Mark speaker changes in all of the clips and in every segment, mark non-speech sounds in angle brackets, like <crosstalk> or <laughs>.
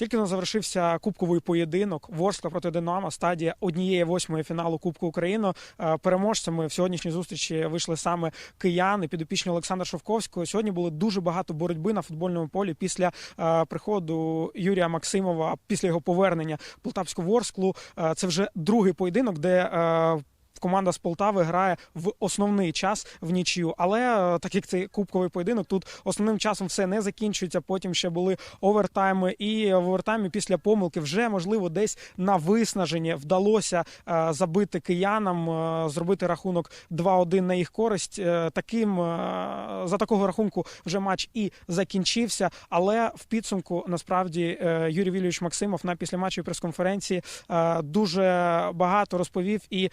Speaker 1: Тільки но завершився кубковий поєдинок Ворскла проти Динамо. Стадія однієї восьмої фіналу Кубку України. Е, Переможцями в сьогоднішній зустрічі вийшли саме кияни, підопічні Олександра Шовковського. Сьогодні було дуже багато боротьби на футбольному полі після е, приходу Юрія Максимова, після його повернення Полтавську Ворсклу. Е, Це вже другий поєдинок, де команда з Полтави грає в основний час в нічию. Але е, так як це кубковий поєдинок, тут основним часом все не закінчується. Потім ще були овертайми, і в овертаймі після помилки вже можливо десь на виснаження вдалося е, забити киянам, е, зробити рахунок 2-1 на їх користь. Таким за такого рахунку вже матч і закінчився. Але в підсумку насправді Юрій Вільович Максимов на післяматчевій прес-конференції дуже багато розповів і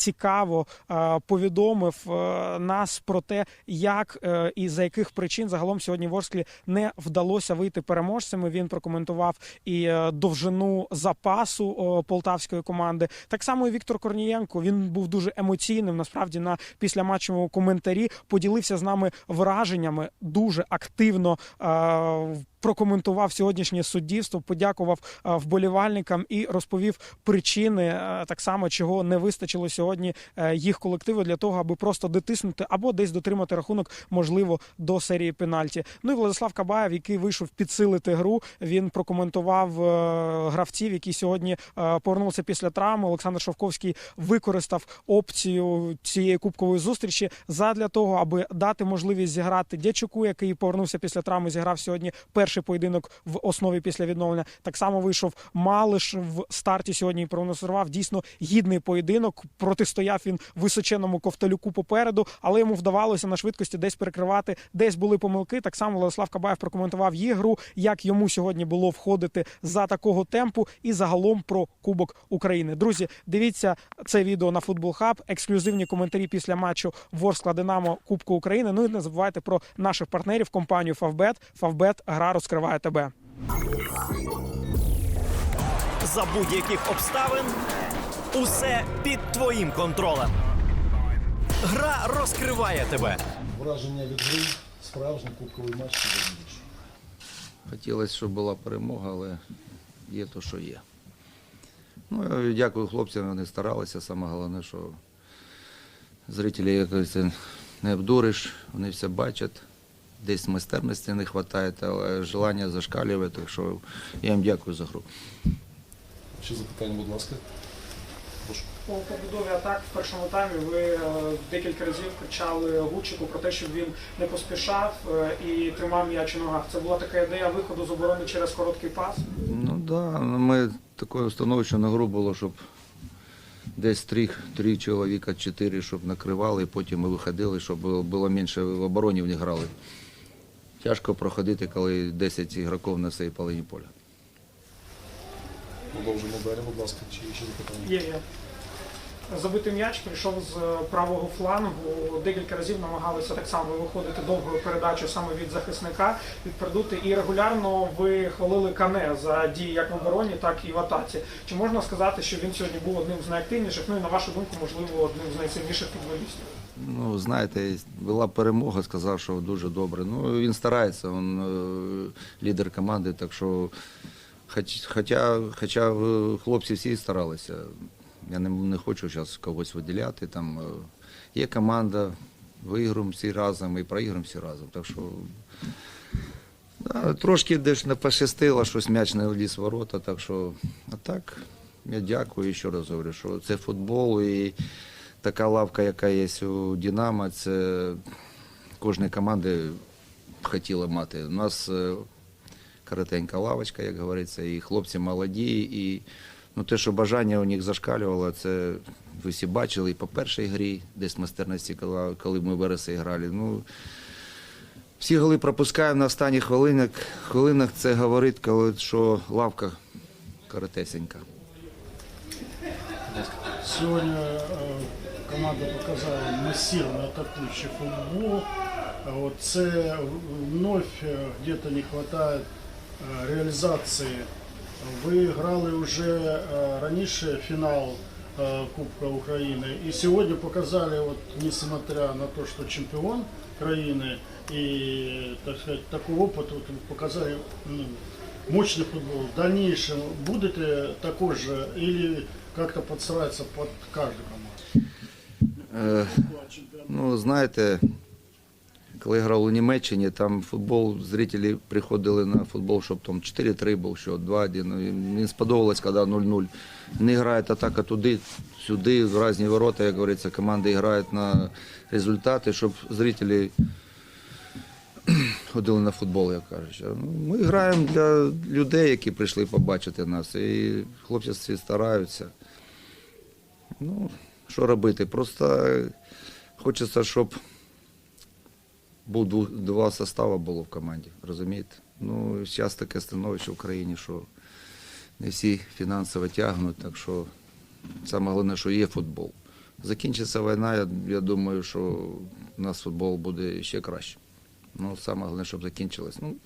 Speaker 1: цікаво е, повідомив е, нас про те, як е, і за яких причин загалом сьогодні Ворсклі не вдалося вийти переможцями. Він прокоментував і довжину запасу полтавської команди. Так само і Віктор Корнієнко. Він був дуже емоційним. Насправді на післяматчевому коментарі поділився з нами враженнями дуже активно. Прокоментував сьогоднішнє суддівство, подякував е, вболівальникам і розповів причини е, так само, чого не вистачило сьогодні е, їх колективу для того, аби просто дотиснути або десь дотримати рахунок, можливо, до серії пенальті. Ну і Владислав Кабаєв, який вийшов підсилити гру, він прокоментував гравців, які сьогодні повернулися після травми. Олександр Шовковський використав опцію цієї кубкової зустрічі задля того, аби дати можливість зіграти Дячуку, який повернувся після травми, зіграв сьогодні перший поєдинок в основі після відновлення. Так само вийшов Малиш в старті сьогодні і проносував дійсно гідний поєдинок. Протистояв він височенному ковталюку попереду, але йому вдавалося на швидкості десь перекривати, десь були помилки. Так само Владислав Кабаєв прокоментував їх гру, як йому сьогодні було входити за такого темпу, і загалом про Кубок України. Друзі, дивіться це відео на Футбол Хаб, ексклюзивні коментарі після матчу Ворскла Динамо Кубку України. Ну і не забувайте про наших партнерів компанію Фавбет. Фавбет гра розкриває тебе.
Speaker 2: За будь-яких обставин усе під твоїм контролем. Гра розкриває тебе.
Speaker 3: Враження від гри, справжній кубковий матч сьогодні.
Speaker 4: Хотілося, щоб була перемога, але є то, що є. Ну, я дякую хлопцям, вони старалися. Саме головне, що зрителі якось не обдуриш, вони все бачать. Десь майстерності не вистачає, але желання зашкалює, так що я їм дякую за гру.
Speaker 3: Ще запитання, будь ласка.
Speaker 1: По побудові атак в першому таймі ви е, декілька разів кричали Гучику про те, щоб він не поспішав е, і тримав м'яч у ногах. Це була така ідея виходу з оборони через короткий пас.
Speaker 4: Ну так, да, ну, ми такою установчою на гру було, щоб десь три, три чоловіка, чотири, щоб накривали, і потім ми виходили, щоб було- було менше в обороні вони грали. Тяжко проходити, коли 10 ігроків на всій половині поля.
Speaker 3: Продовжуємо далі, будь ласка. Чи є ще запитання?
Speaker 1: Є, є. Забитий м'яч прийшов з правого флангу. Декілька разів намагалися так само виходити довгою передачею саме від захисника, відпродути. І регулярно ви хвалили Кане за дії як в обороні, так і в атаці. Чи можна сказати, що він сьогодні був одним з найактивніших? Ну і на вашу думку, можливо, одним з найсильніших футболістів?
Speaker 4: Ну, знаєте, була перемога, сказав, що дуже добре. Ну, він старається, він е, лідер команди, так що, хоч, хоча, хоча хлопці всі старалися. Я не, не хочу зараз когось виділяти. Там е, є команда, виграємо всі разом і проіграємо всі разом. Так що да, трошки десь не пощастило, щось м'яч не вліз ворота. Так що, а так, я дякую і ще раз говорю, що це футбол і така лавка, яка є у Динамо, це кожної команди хотіла мати. У нас е, коротенька лавочка, як говориться, і хлопці молоді, і ну, те, що бажання у них зашкалювало, це ви всі бачили і по першій грі, десь майстерності, коли, ми в Вересі грали. Ну, всі голи пропускаємо на останніх хвилинах. хвилинах це говорить, коли, що лавка коротесенька.
Speaker 5: Сегодня э, команда показала массированный атакующий футбол. А Вот це вновь э, где-то не хватает э, реализации. Ви грали вже э, раніше фінал э, Кубка України. І сьогодні показали, от, несмотря на то, що чемпіон країни і так сказать, такой опыт вот, показали ну, мощный футбол. В дальнейшем будете такой же или как-то подстраиваться под каждую команду?
Speaker 4: Е, Ну, знаєте, коли грав у Німеччині, там футбол, зрителі приходили на футбол, щоб там 4-3 був, що 2-1. Ну, Мені сподобалось, коли 0-0. Вони грають атака туди, сюди, в різні ворота, як говориться, команди грають на результати, щоб зрителі <clears throat> ходили на футбол, як кажуть. Ну, Ми граємо для людей, які прийшли побачити нас. І хлопці всі стараються. Ну, що робити? Просто хочеться, щоб був два состави було в команді, розумієте? Ну, зараз таке становище в країні, що не всі фінансово тягнуть, так що саме головне, що є футбол. Закінчиться війна, я, я думаю, що у нас футбол буде ще краще. Ну, саме головне, щоб закінчилось. Ну,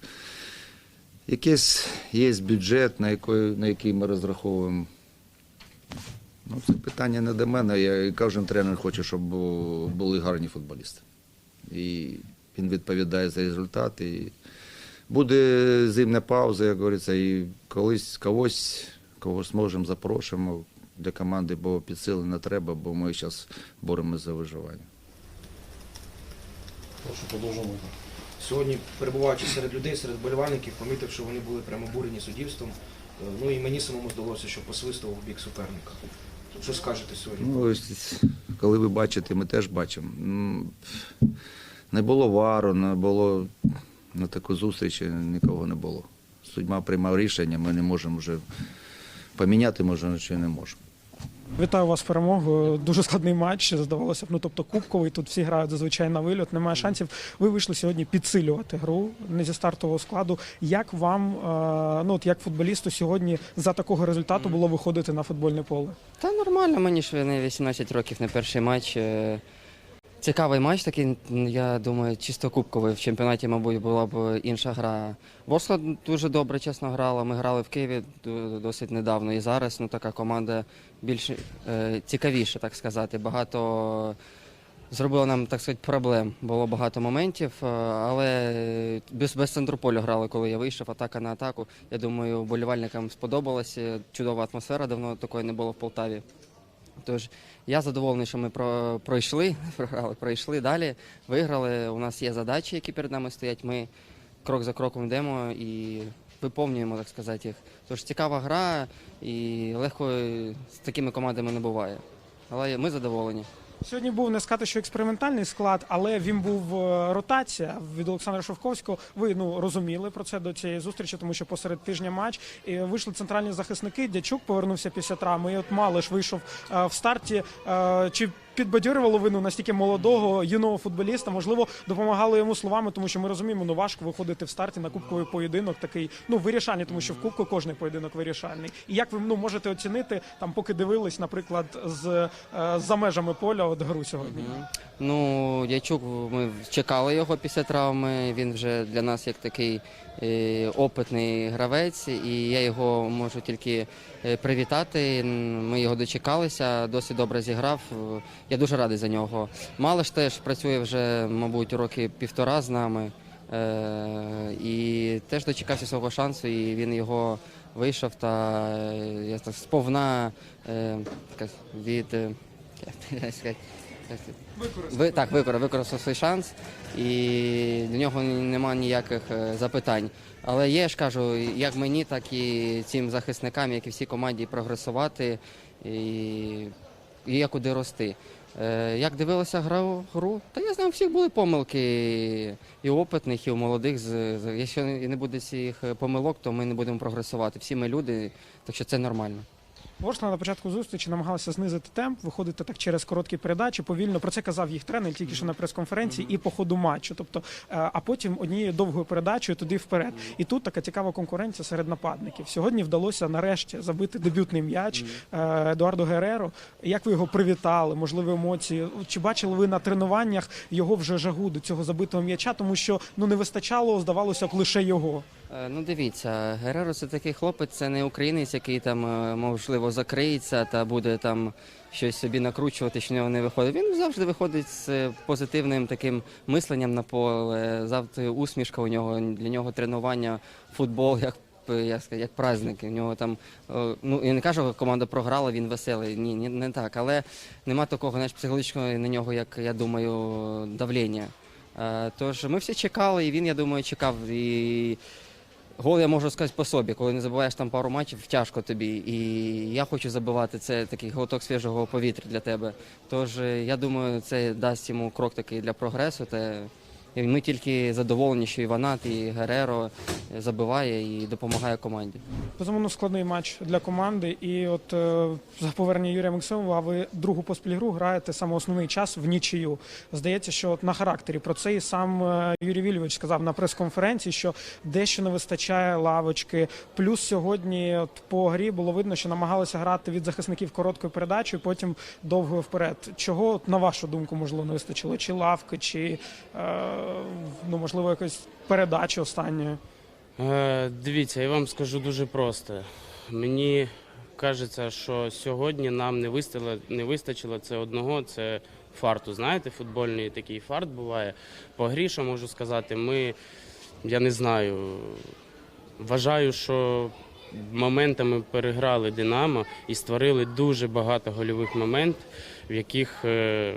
Speaker 4: якийсь є бюджет, на який, на який ми розраховуємо. Ну, це питання не до мене. Я, кожен тренер хоче, щоб були гарні футболісти. І він відповідає за результат. І буде зимна пауза, як говориться, і колись когось, когось можемо, запрошуємо для команди, бо підсили не треба, бо ми зараз боремося за виживання.
Speaker 3: Прошу, продовжуємо.
Speaker 6: Сьогодні, перебуваючи серед людей, серед болівальників, помітив, що вони були прямо бурені суддівством. Е, Ну і мені самому здалося, що посвистував бік суперника. Що скажете сьогодні?
Speaker 4: Ну, коли ви бачите, ми теж бачимо. Не було вару, не було на таку зустріч нікого не було. Судьба приймав рішення, ми не можемо вже поміняти, може, нічого не можемо.
Speaker 1: Вітаю вас перемогу. Дуже складний матч. Здавалося б, ну тобто кубковий. Тут всі грають зазвичай на вильот. Немає шансів. Ви вийшли сьогодні підсилювати гру не зі стартового складу. Як вам, е, ну от як футболісту, сьогодні за такого результату було виходити на футбольне поле?
Speaker 7: Та нормально, мені ж не 18 років, не перший матч. Цікавий матч такий, я думаю, чисто кубковий. В чемпіонаті, мабуть, була б інша гра. Ворскла дуже добре, чесно грала. Ми грали в Києві досить недавно. І зараз ну, така команда більш е, цікавіша, так сказати. Багато зробила нам, так сказати, проблем. Було багато моментів, е, але без, без центру поля грали, коли я вийшов, атака на атаку. Я думаю, вболівальникам сподобалася. Чудова атмосфера, давно такої не було в Полтаві. Тож я задоволений, що ми про, пройшли, <laughs> програли, пройшли далі, виграли. У нас є задачі, які перед нами стоять. Ми крок за кроком йдемо і виповнюємо, так сказати, їх. Тож цікава гра і легко з такими командами не буває. Але ми задоволені.
Speaker 1: Сьогодні був не сказати, що експериментальний склад, але він був е, ротація від Олександра Шовковського. Ви ну розуміли про це до цієї зустрічі, тому що посеред тижня матч і вийшли центральні захисники. Дячук повернувся після травми. І от Малиш вийшов е, в старті. Е, Чи підбадьорювало вину настільки молодого юного футболіста? Можливо, допомагало йому словами, тому що ми розуміємо, ну важко виходити в старті на кубковий поєдинок, такий ну вирішальний, тому що в кубку кожний поєдинок вирішальний. І як ви ну можете оцінити там, поки дивились, наприклад, з е, за межами поля от гру сьогодні?
Speaker 7: Ну, Дячук, ми чекали його після травми. Він вже для нас як такий е, опитний гравець, і я його можу тільки е, привітати. Ми його дочекалися, досить добре зіграв. Я дуже радий за нього. Малиш теж працює вже, мабуть, роки півтора з нами. Е, і теж дочекався свого шансу, і він його вийшов та е, я так сповна е, від. <laughs> Ви, так, використав, використав свій шанс, і до нього немає ніяких запитань. Але є, я ж кажу, як мені, так і цим захисникам, як і всій команді, прогресувати і є куди рости. Е, як дивилася гру, гру, та я знаю, всіх були помилки і опитних, і у молодих. Якщо не буде цих помилок, то ми не будемо прогресувати. Всі ми люди, так що це нормально.
Speaker 1: Ворскла на початку зустрічі намагалася знизити темп, виходити так через короткі передачі, повільно. Про це казав їх тренер тільки що на прес-конференції і по ходу матчу. Тобто, е, а потім однією довгою передачею туди вперед. І тут така цікава конкуренція серед нападників. Сьогодні вдалося нарешті забити дебютний м'яч е, Едуарду Гереро. Як ви його привітали? Можливо, емоції? Чи бачили ви на тренуваннях його вже жагу до цього забитого м'яча? Тому що ну не вистачало, здавалося б, лише його.
Speaker 7: Е, Ну, дивіться, Гереро це такий хлопець, це не українець, який там е, можливо закриється та буде там щось собі накручувати, що в нього не виходить. Він завжди виходить з е, позитивним таким мисленням на поле. Завжди усмішка у нього для нього тренування, футбол як як сказати, як праздник. У нього там, ну я не кажу, команда програла, він веселий. Ні, ні, не так. Але нема такого, знаєш, психологічного на нього, як я думаю, давлення. Тож ми всі чекали, і він, я думаю, чекав. І гол я можу сказати по собі, коли не забуваєш там пару матчів, тяжко тобі. І я хочу забивати. Це такий глоток свіжого повітря для тебе. Тож е, я думаю, це дасть йому крок такий для прогресу. Та ми тільки задоволені, що і і Гереро забиває і допомагає команді.
Speaker 1: Безумовно, складний матч для команди. І от е, за повернення Юрія Максимова, ви другу поспіль гру граєте саме основний час в нічию. Здається, що от на характері про це і сам е, Юрій Вільович сказав на прес-конференції, що дещо не вистачає лавочки. Плюс сьогодні от, по грі було видно, що намагалися грати від захисників короткою передачею, потім довго вперед. Чого, на вашу думку, можливо, не вистачило? Чи лавки, чи е, ну можливо якось передачі останньої?
Speaker 8: Е, дивіться, я вам скажу дуже просто. Мені кажеться, що сьогодні нам не вистачило, не вистачило це одного, це фарту. Знаєте, футбольний такий фарт буває. По грі, можу сказати, ми, я не знаю, вважаю, що моментами переграли Динамо і створили дуже багато гольових моментів, в яких е,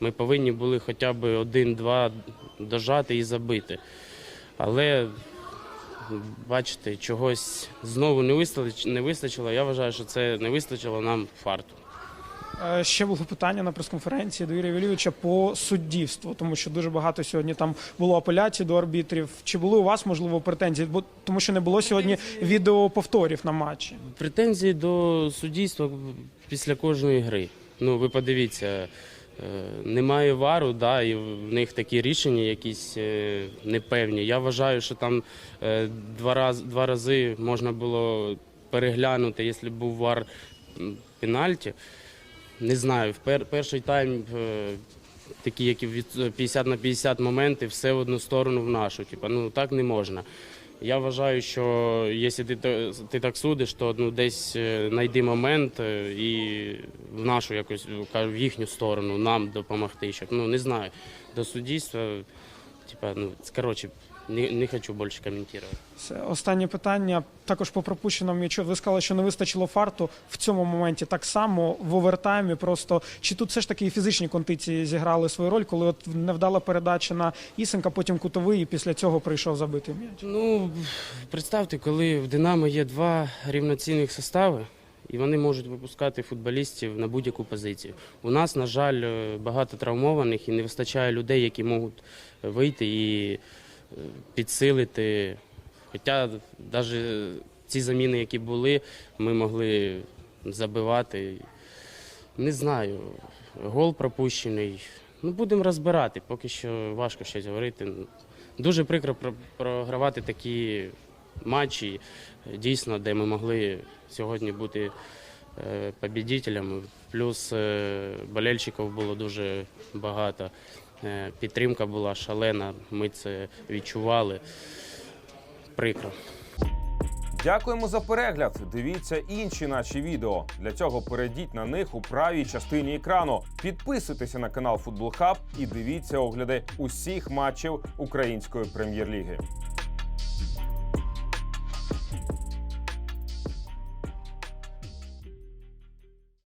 Speaker 8: ми повинні були хоча б один-два дожати і забити. Але бачите, чогось знову не вистачило, не вистачило. Я вважаю, що це не вистачило нам фарту.
Speaker 1: Е, Ще було питання на прес-конференції до Юрія Вілійовича по суддівству, тому що дуже багато сьогодні там було апеляцій до арбітрів. Чи були у вас можливо претензії? Бо тому, що не було сьогодні відеоповторів на матчі.
Speaker 8: Претензії до суддівства після кожної гри. Ну, ви подивіться, немає вару, да, і в них такі рішення якісь е, непевні. Я вважаю, що там е, два, раз, два рази можна було переглянути, якщо був вар пенальті. Не знаю, в пер, перший тайм е, такі, які від 50 на 50 моменти, все в одну сторону в нашу. Типа, ну так не можна. Я вважаю, що якщо ти, ти так судиш, то ну, десь е, знайди момент е, і в нашу якось кажу, в їхню сторону нам допомогти. Щоб, ну не знаю, до суддівства, типа, ну коротше, не, не хочу більше коментувати.
Speaker 1: Це останнє питання. Також по пропущеному м'ячу. Ви сказали, що не вистачило фарту в цьому моменті. Так само в овертаймі. Просто чи тут все ж таки і фізичні кондиції зіграли свою роль, коли от невдала передача на Ісенка, потім кутовий, і після цього прийшов забитий м'яч.
Speaker 8: Ну, представте, коли в Динамо є два рівноцінних состави, і вони можуть випускати футболістів на будь-яку позицію. У нас, на жаль, багато травмованих і не вистачає людей, які можуть вийти і підсилити. Хоча навіть ці заміни, які були, ми могли забивати. Не знаю, гол пропущений. Ну, будемо розбирати, поки що важко щось говорити. Дуже прикро про- програвати такі матчі, дійсно, де ми могли сьогодні бути е, побідителями. Плюс е, болельщиків було дуже багато. Е, Підтримка була шалена, ми це відчували. Прикро.
Speaker 9: Дякуємо за перегляд. Дивіться інші наші відео. Для цього перейдіть на них у правій частині екрану. Підписуйтеся на канал Футбол Хаб і дивіться огляди усіх матчів української прем'єр-ліги.